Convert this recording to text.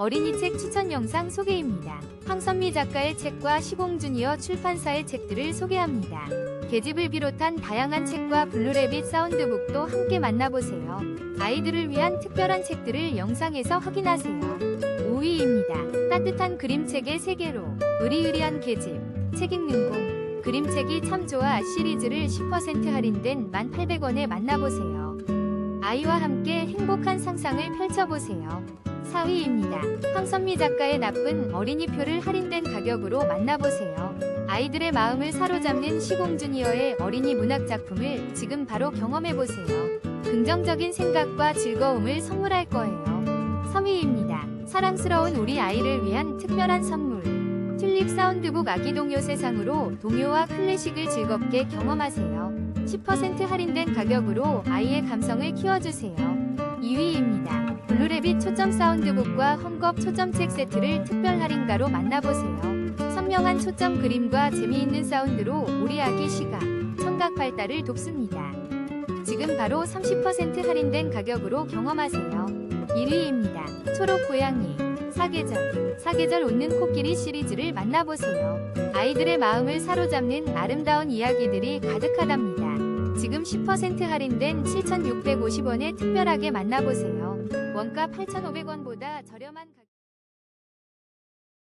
어린이 책 추천 영상 소개입니다. 황선미 작가의 책과 시공 주니어 출판사의 책들을 소개합니다. 계집을 비롯한 다양한 책과 블루레빗 사운드북도 함께 만나보세요. 아이들을 위한 특별한 책들을 영상에서 확인하세요. 5위입니다. 따뜻한 그림책의 세계로 의리의리한 계집 책 읽는 공 그림책이 참 좋아 시리즈를 10% 할인된 1,800원에 만나보세요. 아이와 함께 행복한 상상을 펼쳐보세요. 4위입니다. 황선미 작가의 나쁜 어린이표를 할인된 가격으로 만나보세요. 아이들의 마음을 사로잡는 시공 주니어의 어린이 문학 작품을 지금 바로 경험해보세요. 긍정적인 생각과 즐거움을 선물할 거예요. 3위입니다. 사랑스러운 우리 아이를 위한 특별한 선물. 튤립 사운드북 아기 동요 세상으로 동요와 클래식을 즐겁게 경험하세요. 10% 할인된 가격으로 아이의 감성을 키워주세요. 2위입니다. 블루레빗 초점 사운드북과 헝겊 초점 책 세트를 특별 할인가로 만나보세요. 선명한 초점 그림과 재미있는 사운드로 우리 아기 시각, 청각 발달을 돕습니다. 지금 바로 30% 할인된 가격으로 경험하세요. 1위입니다. 초록 고양이, 사계절, 사계절 웃는 코끼리 시리즈를 만나보세요. 아이들의 마음을 사로잡는 아름다운 이야기들이 가득하답니다. 지금 10% 할인된 7,650원에 특별하게 만나보세요. 원가 8,500원보다 저렴한 가격